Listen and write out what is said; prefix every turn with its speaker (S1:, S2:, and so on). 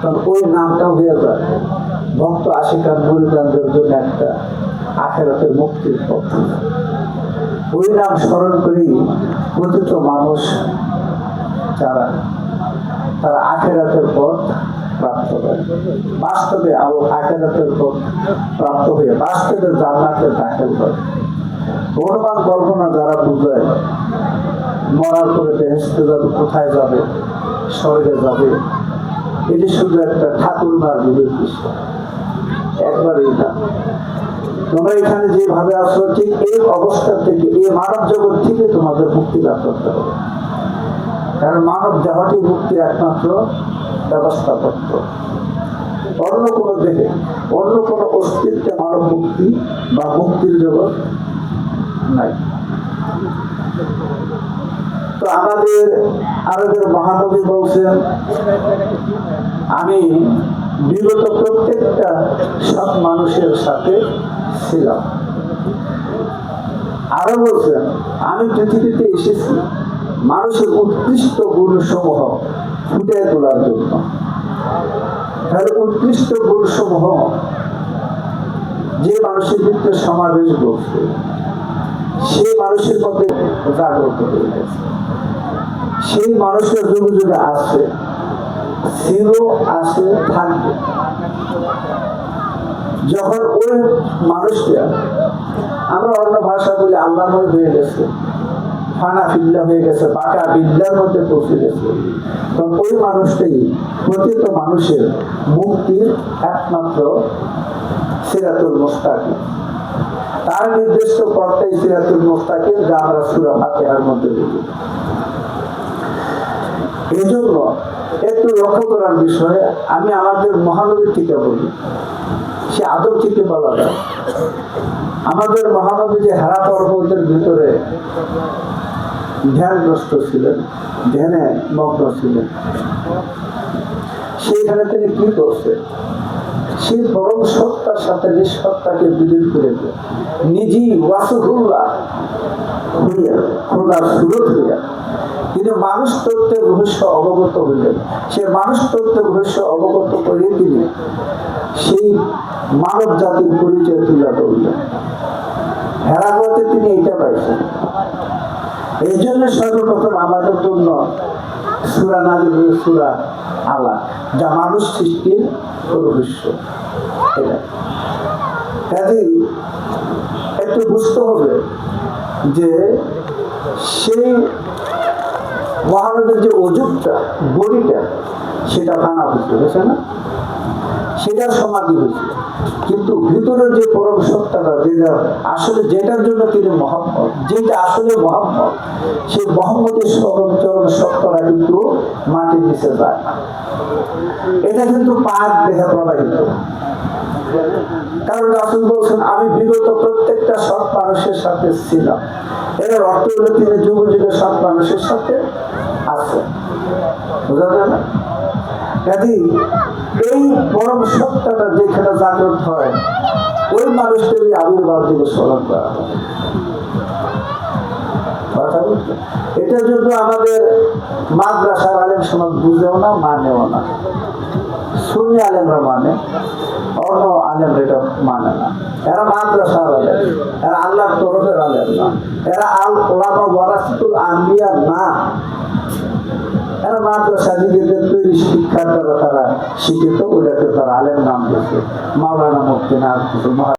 S1: তখন ওই নামটা হয়ে যায়। ভক্ত আশিকার মুরিদানদের জন্য একটা আখেরাতের মুক্তির পথ। ওই নাম স্মরণ করেই প্রতিত মানুষ যারা তারা আখেরাতের পথ প্রাপ্ত করে বাস্তবে আরও আখেরাতের পথ প্রাপ্ত হয়ে বাস্তবে জান্নাতে দাখিল করে অনুমান কল্পনা যারা বুঝায়, মরার পরে বেহেস্তে যাবে, কোথায় যাবে, স্বর্গে যাবে এটি শুধু একটা ঠাকুর বা যুগের বিষয় একবারেই না। তোমরা এখানে যেভাবে আসো, ঠিক এই অবস্থা থেকে, এই মানব জগৎ থেকে তোমাদের মুক্তি লাভ করতে হবে। কারণ মানব দেহটি মুক্তি একমাত্র ব্যবস্থাপত্র। অন্য কোনো দেহে, অন্য কোনো অস্তিত্বে মানব মুক্তি বা মুক্তির জগৎ নাই। তো আমাদের আরবের মহানবী বলছেন, আমি বিগত প্রত্যেকটা সব মানুষের সাথে ছিলাম। আরও বলছেন, আমি পৃথিবীতে এসেছি মানুষের উৎকৃষ্ট গুণ সমূহ ফুটে তোলার জন্য। তাহলে উৎকৃষ্ট গুণ সমূহ যে মানুষের ভিতরে সমাবেশ করছে সেই মানুষের মধ্যে জাগ্রত হয়ে গেছে। সেই মানুষের যুগে যুগে আছে ছিল আছে থাকবে। যখন ওই মানুষটা আমরা অন্য ভাষা বলি আল্লাহময় হয়ে গেছে, ফানা ফিল্লা হয়ে গেছে, বাঁকা বিদ্যার মধ্যে পৌঁছে গেছে। তখন ওই মানুষটাই প্রতিত মানুষের মুক্তির একমাত্র সিরাতুল মোস্তাকি তার নির্দিষ্ট পথটাই সিরাতুল মোস্তাকিম যা আমরা সুরা ফাতিহার মধ্যে দেখি। এই জন্য একটু লক্ষ্য করার বিষয়ে আমি আমাদের মহানবী থেকে বলি। সে আদব থেকে বলা যায়। আমাদের মহানবী যে হারা পর্বতের ভিতরে ধ্যানগ্রস্ত ছিলেন, ধ্যানে মগ্ন ছিলেন, সেইখানে তিনি কি করছে সেই পরম সত্তার সাথে নিঃসত্তাকে বিলীন করে দেয়। নিজেই হইয়া খোদার সুরত হইয়া। তিনি মানুষ তত্ত্বের রহস্য অবগত হইলেন। সে মানুষ তত্ত্বের রহস্য অবগত করে তিনি সেই মানব জাতির পরিচয় তুলে ধরলেন। হেরাগতে তিনি এটা পাইছেন। এই জন্য সর্বপ্রথম আমাদের জন্য সুরা নাজিল সুরা আলা যা মানুষ সৃষ্টির রহস্য কাজেই একটু বুঝতে হবে যে সেই মহানবীর যে অজুবটা বডিটা, সেটা ভাঙা হচ্ছে বুঝছে না? সেটার সমাধি হয়েছে। কিন্তু ভিতরের যে পরম সত্তাটা যেটা আসলে যেটার জন্য তিনি মহাম্মদ, যেটা আসলে মহাম্মদ, সেই মোহাম্মদের চরম চরম সত্তাটা কিন্তু মাটির নিচে যায় না। এটা কিন্তু পাক দেহে প্রবাহিত। কারণ রাসুল বলছেন, আমি বিগত প্রত্যেকটা সৎ মানুষের সাথে ছিলাম। এর অর্থ হলো তিনি যুগ যুগে সৎ মানুষের সাথে আছেন। বোঝা যায় না? এই পরম সত্তাটা যেখানে জাগ্রত হয়, ওই মানুষটির আবির্ভাব দিকে স্মরণ করা হয়? এটার জন্য আমাদের মাদ্রাসার আলেম সমাজ বুঝেও না, মানেও না। সুন্নি আলেমরা মানে? অন্য আলেম এটা মানে না। এরা মাদ্রাসার আলেম। এরা আল্লাহর তরফের আলেম না। এরা আল ওলামা ওয়ারাসতুল আম্বিয়া না। এরা মাদ্রাসা নিজেদের তৈরি শিক্ষার দ্বারা তারা শিক্ষিত ওইটাকে তারা আলেম নাম দিয়েছে। মাওলানা মুক্তি না